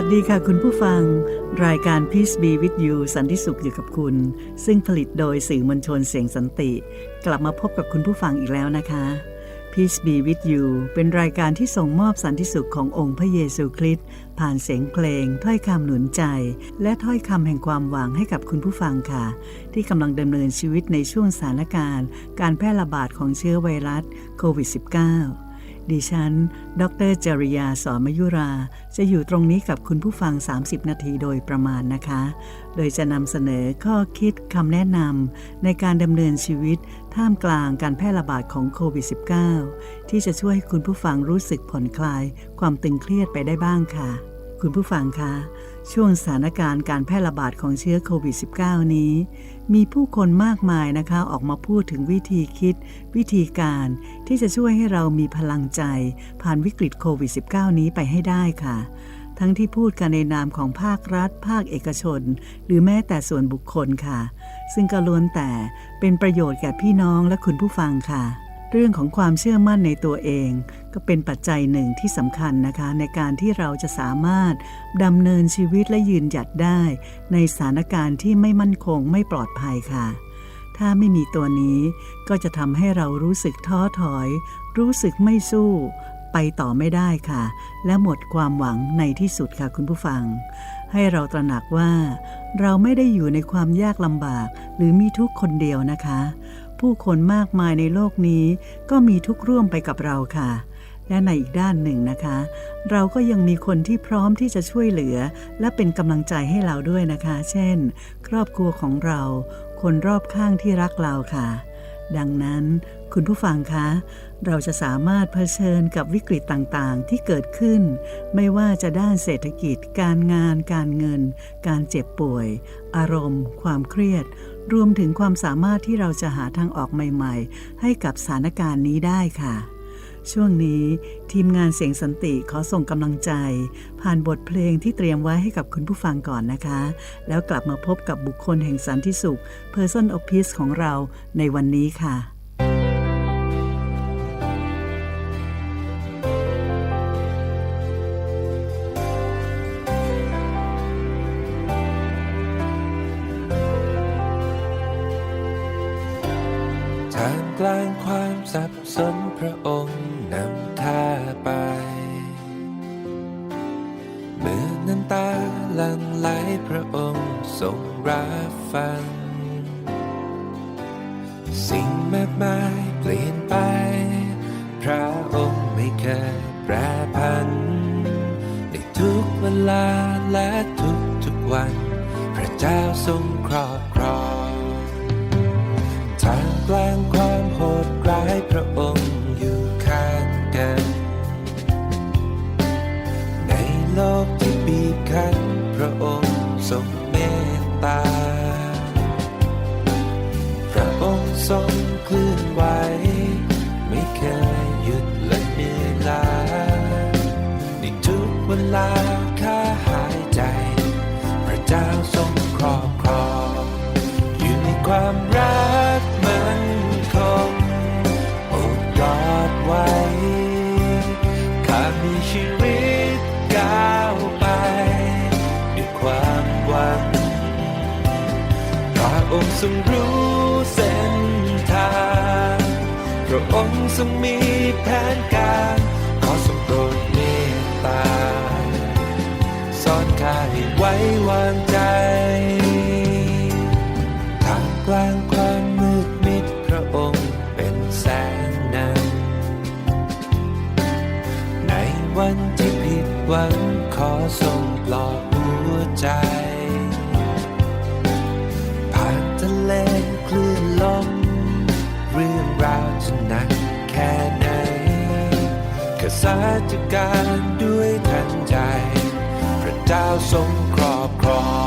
สวัสดีค่ะคุณผู้ฟัง รายการ Peace Be With You สันติสุขอยู่กับคุณ ซึ่งผลิตโดยสื่อมวลชนเสียงสันติ กลับมาพบกับคุณผู้ฟังอีกแล้วนะคะ Peace Be With You เป็นรายการที่ส่งมอบสันติสุขขององค์พระเยซูคริสต์ผ่านเสียงเพลง ถ้อยคำหนุนใจ และถ้อยคำแห่งความหวังให้กับคุณผู้ฟังค่ะ ที่กำลังดำเนินชีวิตในช่วงสถานการณ์ การแพร่ระบาดของเชื้อไวรัสโควิด -19 ดิฉัน ดรจริยา สอนมยุรา จะอยู่ตรงนี้กับคุณผู้ฟัง 30 นาทีโดยประมาณนะคะ โดยจะนำเสนอข้อคิดคำแนะนำในการดำเนินชีวิต ท่ามกลางการแพร่ระบาดของโควิด -19 ที่จะช่วยให้คุณผู้ฟังรู้สึกผ่อนคลาย ความตึงเครียดไปได้บ้างค่ะ คุณผู้ฟังคะ ช่วงสถานการณ์การแพร่ระบาดของเชื้อโควิด -19 นี้ มีผู้คนมากมายนะคะออกมาพูดถึงวิธีคิด วิธีการที่จะช่วยให้เรามีพลังใจ ผ่านวิกฤตโควิด -19 นี้ไปให้ได้ค่ะ ทั้งที่พูดกันในนามของภาครัฐ ภาคเอกชน หรือแม้แต่ส่วนบุคคลค่ะ ซึ่งก็ล้วนแต่เป็นประโยชน์แก่พี่น้องและคุณผู้ฟังค่ะ เรื่องของความเชื่อมั่นในตัวเอง ก็เป็นปัจจัยหนึ่งที่สำคัญนะคะ ในการที่เราจะสามารถดำเนินชีวิตและยืนหยัดได้ ในสถานการณ์ที่ไม่มั่นคงไม่ปลอดภัยค่ะ ถ้าไม่มีตัวนี้ก็จะทำให้เรารู้สึกท้อถอย รู้สึกไม่สู้ ไปต่อไม่ได้ค่ะ และหมดความหวังในที่สุดค่ะคุณผู้ฟัง ให้เราตระหนักว่า เราไม่ได้อยู่ในความยากลำบาก หรือมีทุกคนเดียวนะคะ ผู้คนมากมายในโลกนี้ก็มีทุกข์ร่วมไปกับเราค่ะ และในอีกด้านหนึ่งนะคะ เราก็ยังมีคนที่พร้อมที่จะช่วยเหลือ และเป็นกำลังใจให้เราด้วยนะคะ เช่น ครอบครัวของเรา คนรอบข้างที่รักเราค่ะ ดังนั้นคุณผู้ฟังคะ เราจะสามารถเผชิญกับวิกฤตต่างๆ ที่เกิดขึ้น ไม่ว่าจะด้านเศรษฐกิจ การงาน การเงิน การเจ็บป่วย อารมณ์ ความเครียด รวมถึงความสามารถที่เราจะหาทางออกใหม่ ๆ ให้กับสถานการณ์นี้ได้ค่ะ ช่วงนี้ทีมงานเสียงสันติขอส่งกำลังใจ ผ่านบทเพลงที่เตรียมไว้ให้กับคุณผู้ฟังก่อนนะคะ แล้วกลับมาพบกับบุคคลแห่งสันติสุข Person of Peace ของเราในวันนี้ค่ะ แปรผัน ในทุกเวลาและทุกทุกๆวัน พระเจ้าทรงครอบครองทางกลางความโหดร้ายพระองค์ ลาข้าหายใจ พระเจ้าทรงครอบครองอยู่ในความรักมันคงโอบกอดไว้ข้ามีชีวิตก้าวไปด้วยความหวังพระองค์ทรงรู้เส้นทางพระองค์ทรงมีแผนการขอทรงโปรดเมตตา สอนข้าให้ไว้วางใจท่ามกลางความมืดมิดพระองค์เป็นแสงนำในวันที่ผิดหวังขอทรงปลอบหัวใจ ผ่านทะเลคลื่นลมเรื่องราวจะหนักแค่ไหนข้าสาจะการด้วยทันใจ พระเจ้าทรงครอบครอง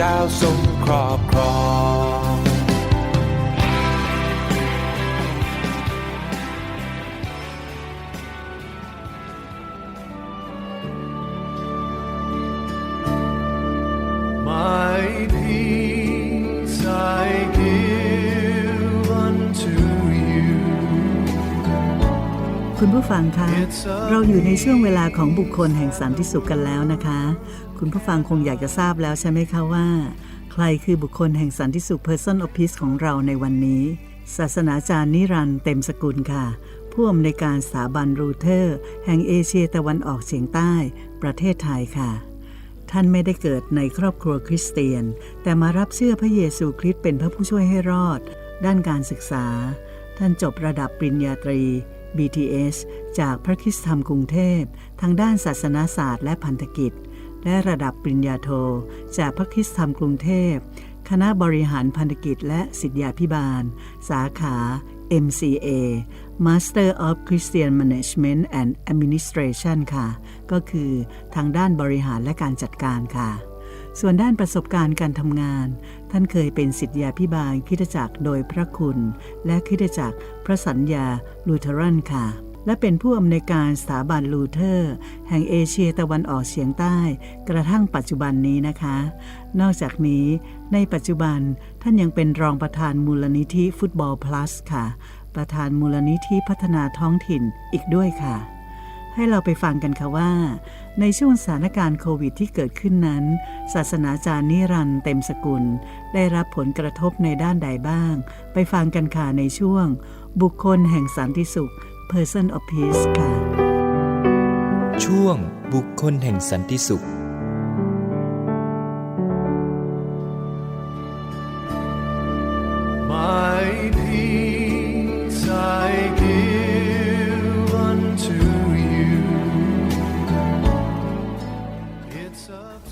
พระเจ้าทรงครอบครอง เราอยู่ในช่วงเวลาของบุคคลแห่งสันติสุขกันแล้วนะคะ คุณผู้ฟังคงอยากจะทราบแล้วใช่ไหมคะว่า ใครคือบุคคลแห่งสันติสุข Person of Peace ของเราในวันนี้ ศาสนาจารย์นิรันดร์เต็มสกุลค่ะ ผู้อำนวยการสถาบันรูเทอร์ แห่งเอเชียตะวันออกเฉียงใต้ ประเทศไทยค่ะ ท่านไม่ได้เกิดในครอบครัวคริสเตียน แต่มารับเชื่อพระเยซูคริสต์เป็นพระผู้ช่วยให้รอด ด้านการศึกษา ท่านจบระดับปริญญาตรี BTS จากพระคิสตธรรมกรุงเทพทางด้านศาสนาศาสตร์และพันธกิจ และระดับปริญญาโท จากพระคิสตธรรมกรุงเทพ คณะบริหารพันธกิจและสิทธยาพิบาล สาขา MCA Master of Christian Management and Administration ค่ะ ก็คือทางด้านบริหารและการจัดการค่ะ ส่วนด้านประสบการณ์การทำงาน ท่านเคยเป็นสิทธยาพิบาลคิดจักรโดยพระคุณ และคิดจักรพระสัญญาลูเทอรันค่ะ และเป็นผู้อำนวยการสถาบันลูเทอร์ แห่งเอเชียตะวันออกเฉียงใต้ กระทั่งปัจจุบันนี้นะคะ นอกจากนี้ในปัจจุบันท่านยังเป็นรองประธานมูลนิธิฟุตบอล plus ค่ะ ประธานมูลนิธิพัฒนาท้องถิ่นอีกด้วยค่ะ ให้เราไปฟังกันค่ะว่า ในช่วงสถานการณ์โควิดที่เกิดขึ้นนั้น ศาสนาจารย์นิรันดร์เต็มสกุล ได้รับผลกระทบในด้านใดบ้าง ไปฟังกันค่ะในช่วง บุคคลแห่งสันติสุข Person of Peace ค่ะ ช่วงบุคคลแห่งสันติสุข My peace I give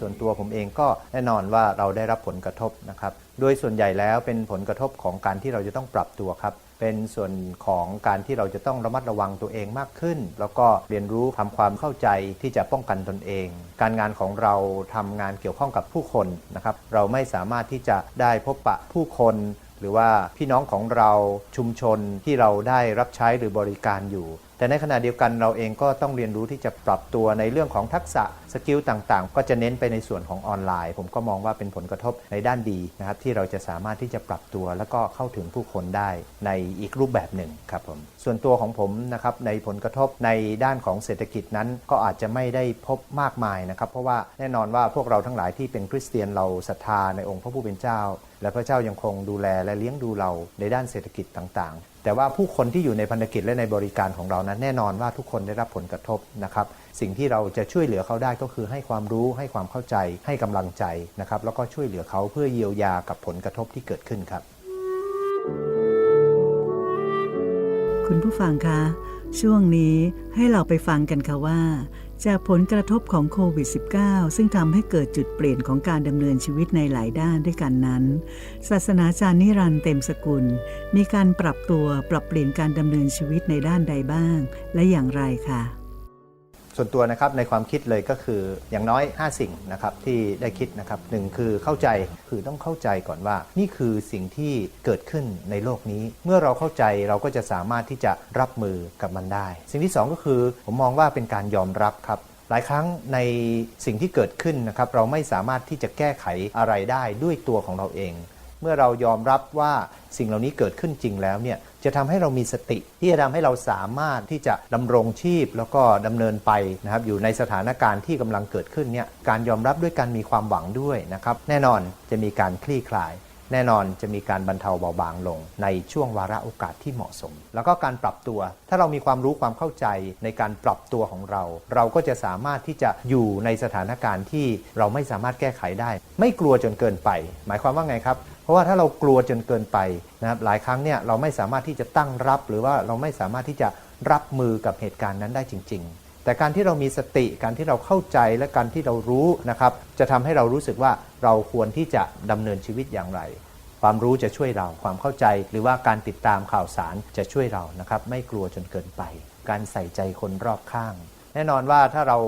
วนตัวผมเองก็แน่นอนว่าเราได้รับผลกระทบนะครับ โดยส่วนใหญ่แล้วเป็นผลกระทบของการที่เราจะต้องปรับตัวครับ เป็นส่วนของการที่เราจะต้องระมัดระวังตัวเองมากขึ้น แล้วก็เรียนรู้ทำความเข้าใจที่จะป้องกันตนเอง การงานของเราทำงานเกี่ยวข้องกับผู้คนนะครับ เราไม่สามารถที่จะได้พบปะผู้คนหรือว่าพี่น้องของเราชุมชนที่เราได้รับใช้หรือบริการอยู่ แต่ในขณะเดียวกันเราเองก็ต้องเรียนรู้ที่จะปรับตัวในเรื่องของทักษะสกิลต่างๆ ก็จะเน้นไปในส่วนของออนไลน์ ผมก็มองว่าเป็นผลกระทบในด้านดีนะครับที่เราจะสามารถที่จะปรับตัว แล้วก็เข้าถึงผู้คนได้ในอีกรูปแบบหนึ่งครับผมส่วนตัวของผมนะครับในผลกระทบในด้านของเศรษฐกิจนั้นก็อาจจะไม่ได้พบมากมายนะครับ เพราะว่าแน่นอนว่าพวกเราทั้งหลายที่เป็นคริสเตียนเราศรัทธาในองค์พระผู้เป็นเจ้า และพระเจ้ายังคงดูแลและเลี้ยงดูเราในด้านเศรษฐกิจต่างๆ แต่ว่าผู้คนที่อยู่ในพันธกิจและในบริการของเรานั้นแน่นอนว่าทุกคนได้รับผลกระทบนะครับ สิ่งที่เราจะช่วยเหลือเขาได้ก็คือให้ความรู้ให้ความเข้าใจ ให้กำลังใจนะครับแล้วก็ช่วยเหลือเขาเพื่อเยียวยากับผลกระทบที่เกิดขึ้นครับ คุณผู้ฟังคะ ช่วงนี้ให้เราไปฟังกันค่ะว่า จากผลกระทบของโควิด -19 ซึ่งทำให้เกิดจุดเปลี่ยนของการดำเนินชีวิตในหลายด้านด้วยกันนั้น ศาสนาจารย์นิรันเต็มสกุล มีการปรับตัวปรับเปลี่ยนการดำเนินชีวิตในด้านใดบ้าง และอย่างไรค่ะ ส่วนตัวนะครับในความคิดเลยก็คืออย่างน้อย 5 สิ่งนะครับที่ได้คิดนะครับหนึ่งคือเข้าใจคือต้องเข้าใจก่อนว่า นี่คือสิ่งที่เกิดขึ้นในโลกนี้ เมื่อเราเข้าใจเราก็จะสามารถที่จะรับมือกับมันได้ สิ่งที่สองก็คือผมมองว่าเป็นการยอมรับครับหลายครั้งในสิ่งที่เกิดขึ้นนะครับเราไม่สามารถที่จะแก้ไขอะไรได้ด้วยตัวของเราเอง เมื่อเรายอมรับว่าสิ่งเหล่านี้เกิดขึ้นจริงแล้วเนี่ยจะทำให้เรามีสติที่จะทำให้เราสามารถที่จะดำรงชีพแล้วก็ดำเนินไปนะครับอยู่ในสถานการณ์ที่กำลังเกิดขึ้นเนี่ยการยอมรับด้วยการมีความหวังด้วยนะครับแน่นอนจะมีการคลี่คลาย แน่นอนจะมีการบรรเทาเบาบางลง ในช่วงวาระโอกาสที่เหมาะสม แล้วก็การปรับตัว ถ้าเรามีความรู้ความเข้าใจในการปรับตัวของเรา เราก็จะสามารถที่จะอยู่ในสถานการณ์ที่เราไม่สามารถแก้ไขได้ ไม่กลัวจนเกินไป หมายความว่าไงครับเพราะว่าถ้าเรากลัวจนเกินไปนะครับหลายครั้งเนี่ยเราไม่สามารถที่จะตั้งรับ หรือว่าเราไม่สามารถที่จะรับมือกับเหตุการณ์นั้นได้จริง ๆ แต่การที่เรามีสติการที่เราเข้าใจและการที่เรารู้นะครับ จะทำให้เรารู้สึกว่าเราควรที่จะดำเนินชีวิตอย่างไร ความรู้จะช่วยเราความเข้าใจ หรือว่าการติดตามข่าวสารจะช่วยเรานะครับ ไม่กลัวจนเกินไป การใส่ใจคนรอบข้าง แน่นอนว่าถ้าเรา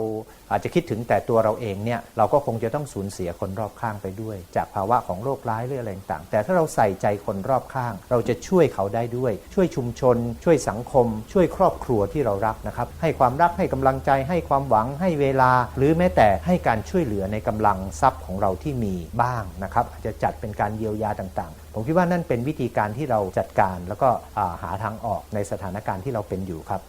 อาจจะคิดถึงแต่ตัวเราเองเนี่ยเราก็คงจะต้องสูญเสียคนรอบข้างไปด้วย จากภาวะของโรคร้ายหรืออะไรต่างแต่ถ้าเราใส่ใจคนรอบข้าง เราจะช่วยเขาได้ด้วย ช่วยชุมชน ช่วยสังคม ช่วยครอบครัวที่เรารักนะครับ ให้ความรักให้กำลังใจ ให้ความหวังให้เวลา หรือแม้แต่ให้การช่วยเหลือในกำลังทรัพย์ของเราที่มีบ้างนะครับอาจจะจัดเป็นการเยียวยาต่างๆ ผมคิดว่านั่นเป็นวิธีการที่เราจัดการแล้วก็าหาทางออกในสถานการณ์ที่เราเป็นอยู่ครับ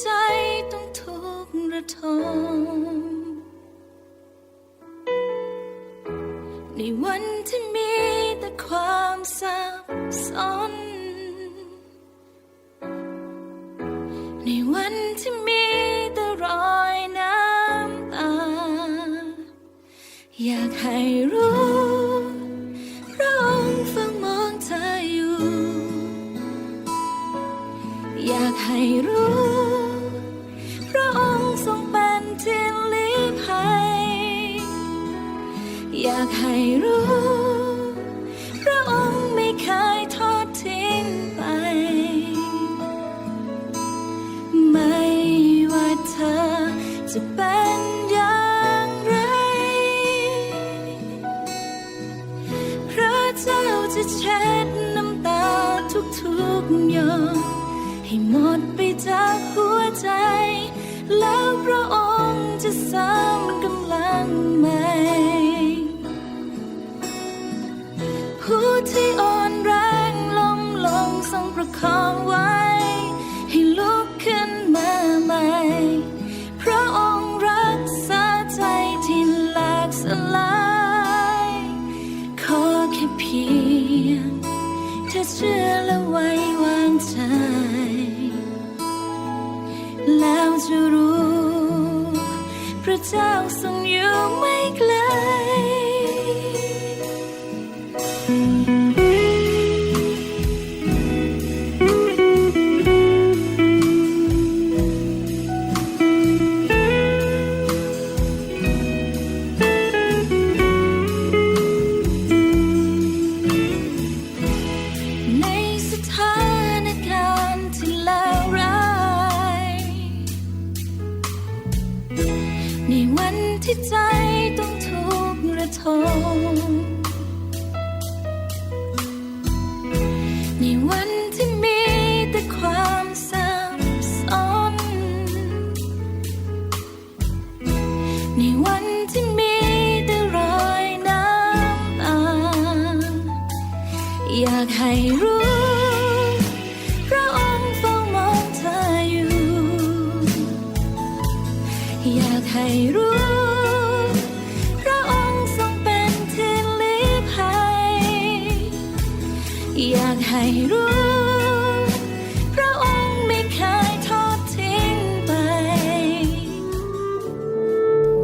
ใจต้องทุกข์ระทมในวันที่มีแต่ความสับสนใน เจ้าจะเช็ดน้ำตาทุกทุกหยดให้หมดไปจากหัวใจ แล้วพระองค์จะสร้างกำลังใหม่ผู้ที่อ่อนแรงล้มลงทรงประคองไว้ พ ให้รู้ พระองค์ไม่เคยทอดทิ้งไป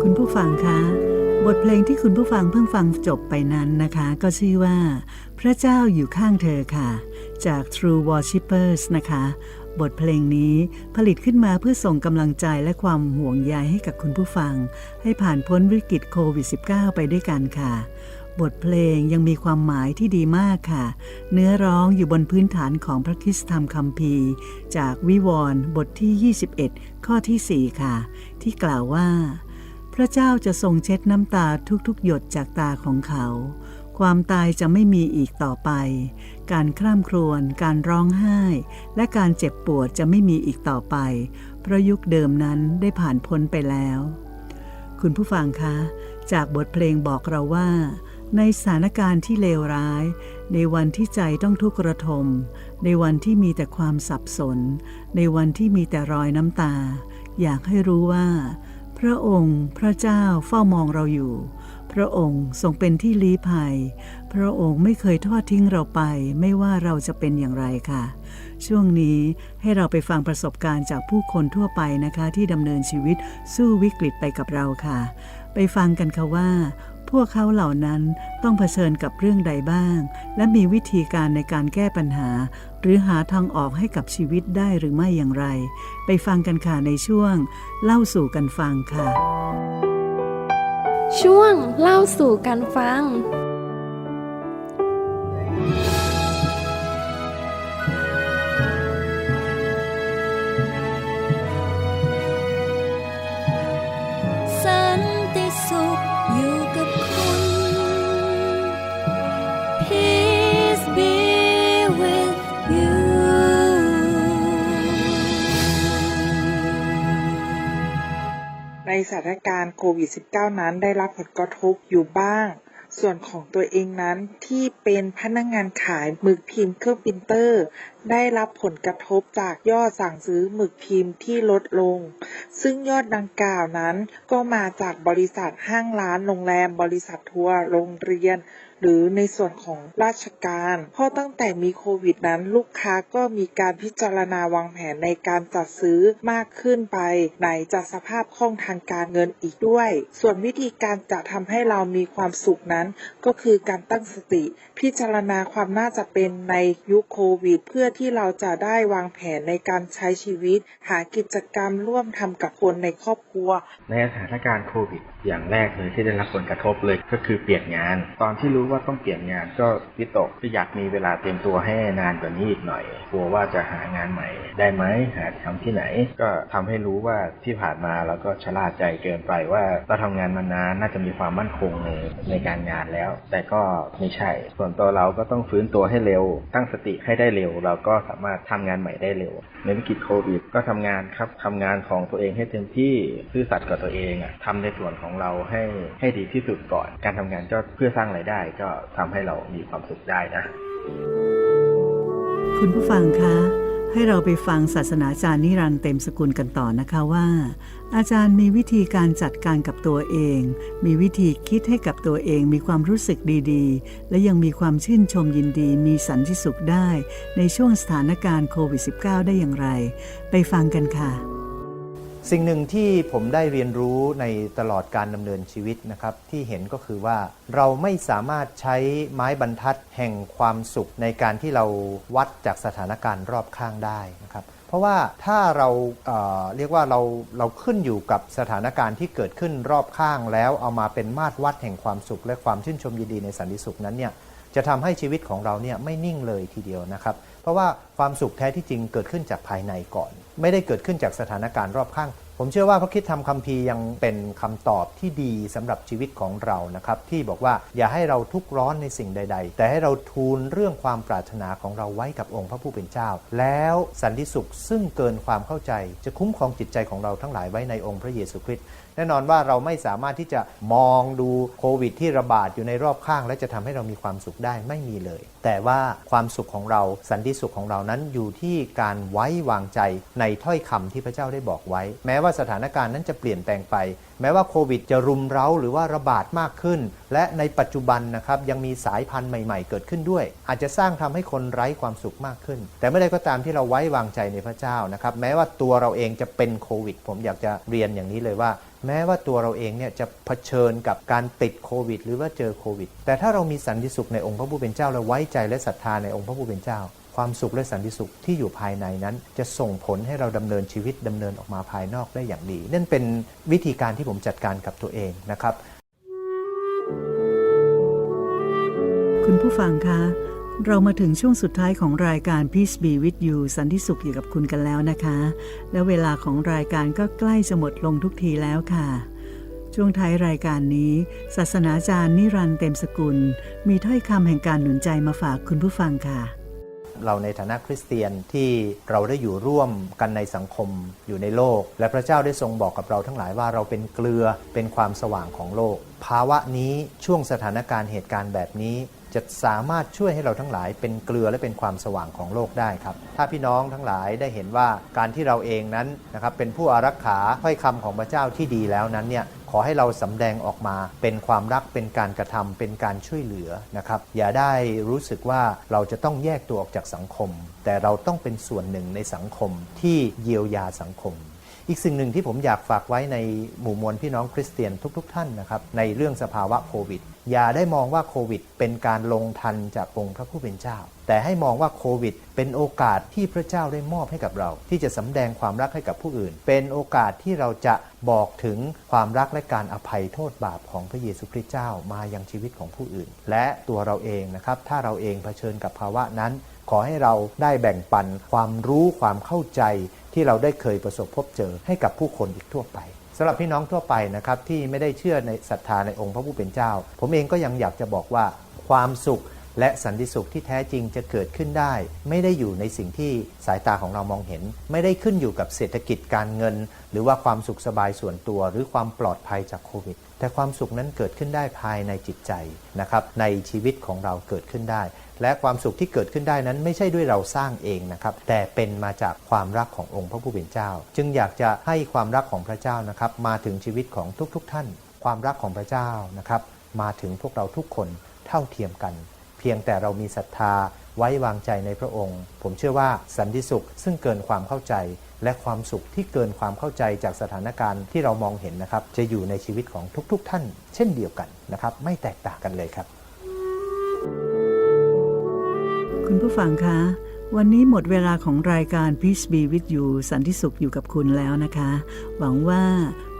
คุณผู้ฟังคะ บทเพลงที่คุณผู้ฟังเพิ่งฟังจบไปนั้นนะคะ ก็ชื่อว่า พระเจ้าอยู่ข้างเธอค่ะ จาก True Worshippers นะคะ บทเพลงนี้ผลิตขึ้นมาเพื่อส่งกำลังใจและความห่วงใยให้กับคุณผู้ฟัง ให้ผ่านพ้นวิกฤตโควิด -19 ไปด้วยกันค่ะ บทเพลงยังมีความหมายที่ดีมากค่ะ เนื้อร้องอยู่บนพื้นฐานของพระคิสธรรมคัมภีร์ จากวิวรณ์บทที่ 21 ข้อทีสี่ 4 ค่ะ ที่กล่าวว่า พระเจ้าจะทรงเช็ดน้ำตาทุกๆ หยดจากตาของเขา ความตายจะไม่มีอีกต่อไป การคร่ำครวญ การร้องไห้ และการเจ็บปวดจะไม่มีอีกต่อไปเพราะยุคเดิมนั้นได้ผ่านพ้นไปแล้ว คุณผู้ฟังคะ จากบทเพลงบอกเราว่า ในสถานการณ์ที่เลวร้าย ในวันที่ใจต้องทุกข์ระทม ในวันที่มีแต่ความสับสน ในวันที่มีแต่รอยน้ำตา อยากให้รู้ว่า พระองค์พระเจ้าเฝ้ามองเราอยู่ พระองค์ทรงเป็นที่ลี้ภัย พระองค์ไม่เคยทอดทิ้งเราไป ไม่ว่าเราจะเป็นอย่างไรค่ะ ช่วงนี้ให้เราไปฟังประสบการณ์จากผู้คนทั่วไปนะคะ ที่ดำเนินชีวิตสู้วิกฤตไปกับเราค่ะ ไปฟังกันค่ะว่า วกเขาเหล่านั้นต้องเผชิญกับเรื่องใดบ้าง และมีวิธีการในการแก้ปัญหา หรือหาทางออกให้กับชีวิตได้หรือไม่อย่างไร ไปฟังกันค่ะในช่วง เล่าสู่กันฟังค่ะ ช่วงเล่าสู่กันฟัง สถานการณ์โควิด -19 นั้นได้รับผลกระทบอยู่บ้าง ส่วนของตัวเองนั้นที่เป็นพนักงงานขายหมึกพิมพ์เครื่องปรินเตอร์ ได้รับผลกระทบจากยอดสั่งซื้อหมึกพิมพ์ที่ลดลง ซึ่งยอดดังกล่าวนั้นก็มาจากบริษัทห้างร้านโรงแรม บริษัททัวร์โรงเรียน หรือในส่วนของราชการ เพราะตั้งแต่มีโควิดนั้นลูกค้าก็มีการพิจารณาวางแผนในการจัดซื้อมากขึ้นไป ไหนจะสภาพคล่องทางการเงินอีกด้วย ส่วนวิธีการจะทำให้เรามีความสุขนั้น ก็คือการตั้งสติ พิจารณาความน่าจะเป็นในยุคโควิด เพื่อที่เราจะได้วางแผนในการใช้ชีวิต หากิจกรรมร่วมทำกับคนในครอบครัว ในสถานการณ์โควิด อย่างแรกเลยที่ได้รับผลกระทบเลยก็คือเปลี่ยนงาน ตอนที่รู้ว่าต้องเปลี่ยนงานก็วิตกก็อยากมีเวลาเตรียมตัวให้นานกว่านี้อีกหน่อยกลัวว่าจะหางานใหม่ ได้ไหมหาทำที่ไหน ก็ทำให้รู้ว่าที่ผ่านมาเราก็ชะล่าใจเกินไปว่าเราทำงานมานานน่าจะมีความมั่นคงในในการงานแล้ว แต่ก็ไม่ใช่ ส่วนตัวเราก็ต้องฟื้นตัวให้เร็ว ตั้งสติให้ได้เร็ว เราก็สามารถทำงานใหม่ได้เร็ว ในวิกฤตโควิดก็ทำงานครับทำงานของตัวเองให้เต็มที่ซื่อสัตย์กับตัวเองอะทำในส่วนของเราให้ให้ดีที่สุดก่อน การทำงานก็เพื่อสร้างรายได้ก็ทำให้เรามีความสุขได้นะ คุณผู้ฟังคะให้เราไปฟังศาสนาจารย์นิรันเต็มสกุลกันต่อนะคะว่า อาจารย์มีวิธีการจัดการกับตัวเอง มีวิธีคิดให้กับตัวเองมีความรู้สึกดีๆ และยังมีความชื่นชมยินดีมีสันติสุขได้ ในช่วงสถานการณ์โควิด -19 ได้อย่างไร ไปฟังกันค่ะ สิ่งหนึ่งที่ผมได้เรียนรู้ในตลอดการดำเนินชีวิตนะครับที่เห็นก็คือว่าเราไม่สามารถใช้ไม้บรรทัดแห่งความสุขในการที่เราวัดจากสถานการณ์รอบข้างได้นะครับเพราะว่าถ้าเราเเรียกว่าเราเราขึ้นอยู่กับสถานการณ์ที่เกิดขึ้นรอบข้างแล้วเอามาเป็นมาตรวัดแห่งความสุข และความชื่นชมยินดีในสันติสุขนั้นเนี่ยจะทำให้ชีวิตของเราเนี่ยไม่นิ่งเลยทีเดียวนะครับ เพราะว่าความสุขแท้ที่จริงเกิดขึ้นจากภายในก่อน ไม่ได้เกิดขึ้นจากสถานการณ์รอบข้างผมเชื่อว่าพระคิดทำคัมภียังเป็นคำตอบที่ดีสำหรับชีวิตของเรานะครับ ที่บอกว่าอย่าให้เราทุกข์ร้อนในสิ่งใด ๆ แต่ให้เราทูลเรื่องความปรารถนาของเราไว้กับองค์พระผู้เป็นเจ้า แล้วสันติสุขซึ่งเกินความเข้าใจ จะคุ้มครองจิตใจของเราทั้งหลายไว้ในองค์พระเยซูคริสต์แน่นอนว่าเราไม่สามารถที่จะมองดูโควิด ที่ระบาดอยู่ในรอบข้าง และจะทำให้เรามีความสุขได้ไม่มีเลย แต่ว่าความสุขของเราสันติสุขของเรานั้นอยู่ที่การไว้วางใจในถ้อยคำที่พระเจ้าได้บอกไว้ แม้ว่าสถานการณ์นั้นจะเปลี่ยนแปลงไป แม้ว่าโควิดจะรุมเร้าหรือว่าระบาดมากขึ้น และในปัจจุบันนะครับยังมีสายพันธุ์ใหม่ๆ เกิดขึ้นด้วย อาจจะสร้างทำให้คนไร้ความสุขมากขึ้น แต่เมื่อใดก็ตามที่เราไว้วางใจในพระเจ้านะครับ แม้ว่าตัวเราเองจะเป็นโควิด ผมอยากจะเรียนอย่างนี้เลยว่าแม้ว่าตัวเราเองเนี่ยจะเผชิญกับการติดโควิด หรือว่าเจอโควิด แต่ถ้าเรามีสันติสุขในองค์พระผู้เป็นเจ้า และไว้ใจและศรัทธาในองค์พระผู้เป็นเจ้า ความสุขและสันติสุขที่อยู่ภายในนั้น จะส่งผลให้เราดำเนินชีวิตดำเนินออกมาภายนอกได้อย่างดี นั่นเป็นวิธีการที่ผมจัดการกับตัวเองนะครับ คุณผู้ฟังคะ เรามาถึงช่วงสุดท้ายของรายการ Peace Be With You สันติสุขอยู่กับคุณกันแล้วนะคะ และเวลาของรายการก็ใกล้จะหมดลงทุกทีแล้วค่ะช่วงท้ายรายการนี้ ศาสนาจารย์นิรันเต็มสกุล มีถ้อยคำแห่งการหนุนใจมาฝากคุณผู้ฟังค่ะ เราในฐานะคริสเตียนที่เราได้อยู่ร่วมกันในสังคมอยู่ในโลก และพระเจ้าได้ทรงบอกกับเราทั้งหลายว่าเราเป็นเกลือเป็นความสว่างของโลก ภาวะนี้ช่วงสถานการณ์เหตุการณ์แบบนี้ จะสามารถช่วยให้เราทั้งหลายเป็นเกลือและเป็นความสว่างของโลกได้ครับ ถ้าพี่น้องทั้งหลายได้เห็นว่าการที่เราเองนั้นนะครับเป็นผู้อารักขาถ้อยคำของพระเจ้าที่ดีแล้วนั้นเนี่ยขอให้เราสำแดงออกมาเป็นความรักเป็นการกระทำเป็นการช่วยเหลือนะครับ อย่าได้รู้สึกว่าเราจะต้องแยกตัวออกจากสังคม แต่เราต้องเป็นส่วนหนึ่งในสังคมที่เยียวยาสังคมอีกสิ่งหนึ่งที่ผมอยากฝากไว้ในหมู่มวลพี่น้องคริสเตียนทุก ๆ ท่านนะครับในเรื่องสภาวะโควิด อย่าได้มองว่าโควิด เป็นการลงทันจากองค์พระผู้เป็นเจ้า แต่ให้มองว่าโควิด เป็นโอกาสที่พระเจ้าได้มอบให้กับเรา ที่จะสำแดงความรักให้กับผู้อื่น เป็นโอกาสที่เราจะบอกถึงความรักและการอภัยโทษบาปของพระเยซูคริสต์เจ้ามายังชีวิตของผู้อื่น และตัวเราเองนะครับ ถ้าเราเองเผชิญกับภาวะนั้น ขอให้เราได้แบ่งปันความรู้ความเข้าใจที่เราได้เคยประสบพบเจอให้กับผู้คนอีกทั่วไป สำหรับพี่น้องทั่วไปนะครับที่ไม่ได้เชื่อในศรัทธาในองค์พระผู้เป็นเจ้า ผมเองก็ยังอยากจะบอกว่าความสุข และสันติสุขที่แท้จริงจะเกิดขึ้นได้ ไม่ได้อยู่ในสิ่งที่สายตาของเรามองเห็น ไม่ได้ขึ้นอยู่กับเศรษฐกิจการเงิน หรือว่าความสุขสบายส่วนตัว หรือความปลอดภัยจากโควิด แต่ความสุขนั้นเกิดขึ้นได้ภายในจิตใจนะครับในชีวิตของเราเกิดขึ้นได้ และความสุขที่เกิดขึ้นได้นั้นไม่ใช่ด้วยเราสร้างเองนะครับแต่เป็นมาจากความรักขององค์พระผู้เป็นเจ้า จึงอยากจะให้ความรักของพระเจ้านะครับมาถึงชีวิตของทุกๆทท่าน ความรักของพระเจ้านะครับมาถึงพวกเราทุกคนเท่าเทียมกัน พียงแต่เรามีศรัทธาไว้วางใจในพระองค์ ผมเชื่อว่าสันติสุขซึ่งเกินความเข้าใจ และความสุขที่เกินความเข้าใจจากสถานการณ์ที่เรามองเห็นนะครับ จะอยู่ในชีวิตของทุก ๆทท่าน เช่นเดียวกันนะครับ ไม่แตกต่างกันเลยครับ คุณผู้ฟังคะ วันนี้หมดเวลาของรายการ Peace Be With You สันติสุขอยู่กับคุณแล้วนะคะ หวังว่า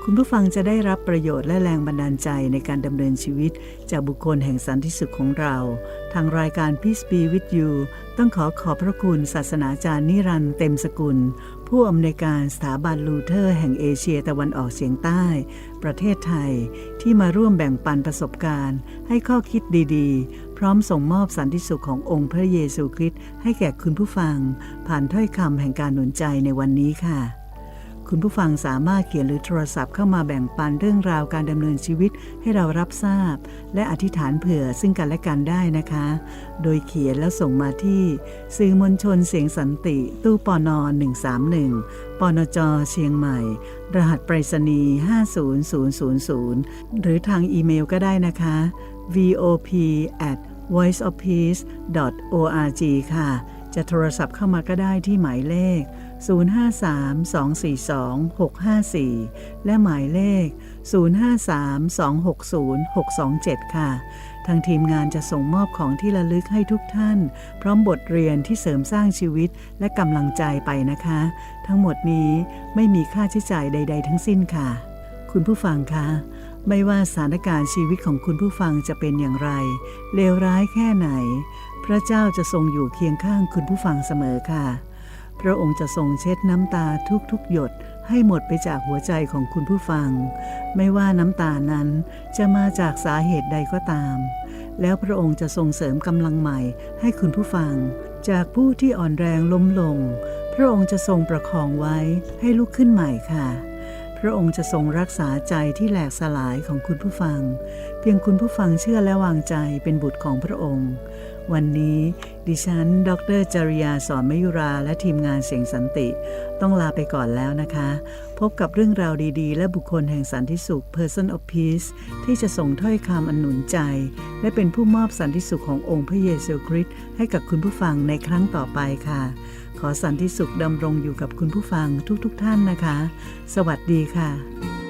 คุณผู้ฟังจะได้รับประโยชน์และแรงบันดาลใจในการดำเนินชีวิต จากบุคคลแห่งสันติสุขของเรา ทางรายการ Peace Be With You ต้องขอขอบพระคุณศาสนาจารย์นิรันดร์เต็มสกุล ผู้อำนวยการสถาบันลูเทอร์แห่งเอเชียตะวันออกเฉียงใต้ ประเทศไทย ที่มาร่วมแบ่งปันประสบการณ์ ให้ข้อคิดดีๆ พร้อมส่งมอบสันติสุขขององค์พระเยซูคริสต์ให้แก่คุณผู้ฟัง ผ่านถ้อยคำแห่งการหนุนใจในวันนี้ค่ะ คุณผู้ฟังสามารถเขียนหรือโทรศัพท์เข้ามาแบ่งปันเรื่องราวการดำเนินชีวิตให้เรารับทราบ และอธิษฐานเผื่อซึ่งกันและกันได้นะคะ โดยเขียนแล้วส่งมาที่ สื่อมวลชนเสียงสันติ ตู้ปอนอ131ปนจเชียงใหม่ รหัสไปรษณีย์50000 หรือทางอีเมลก็ได้นะคะ vop at voiceofpeace org ค่ะ จะโทรศัพท์เข้ามาก็ได้ที่หมายเลข 053-242-654 และหมายเลข 053-260-627 ค่ะ ทางทีมงานจะส่งมอบของที่ระลึกให้ทุกท่าน พร้อมบทเรียนที่เสริมสร้างชีวิตและกำลังใจไปนะคะ ทั้งหมดนี้ไม่มีค่าใช้จ่ายใด ๆ ทั้งสิ้นค่ะ คุณผู้ฟังคะไม่ว่าสถานการณ์ชีวิตของคุณผู้ฟังจะเป็นอย่างไร เลวร้ายแค่ไหน พระเจ้าจะทรงอยู่เคียงข้างคุณผู้ฟังเสมอค่ะ ระองค์จะทรงเช็ดน้ำตาทุกๆ หยดให้หมดไปจากหัวใจของคุณผู้ฟัง ไม่ว่าน้ำตานั้นจะมาจากสาเหตุใดก็ตาม แล้วพระองค์จะทรงเสริมกำลังใหม่ให้คุณผู้ฟัง จากผู้ที่อ่อนแรงล้มลง พระองค์จะทรงประคองไว้ให้ลุกขึ้นใหม่ค่ะ พระองค์จะทรงรักษาใจที่แหลกสลายของคุณผู้ฟัง เพียงคุณผู้ฟังเชื่อและวางใจเป็นบุตรของพระองค์ วันนี้ ดิฉัน ดรจริยาสอนมยุราและทีมงานเสียงสันติ ต้องลาไปก่อนแล้วนะคะ พบกับเรื่องราวดีๆ และบุคคลแห่งสันติสุข Person of Peace ที่จะส่งถ้อยคำอันหนุนใจ และเป็นผู้มอบสันติสุขขององค์พระเยซูคริสต์ให้กับคุณผู้ฟังในครั้งต่อไปค่ะ ขอสันติสุขดำรงอยู่กับคุณผู้ฟังทุกๆทท่านนะคะ สวัสดีค่ะ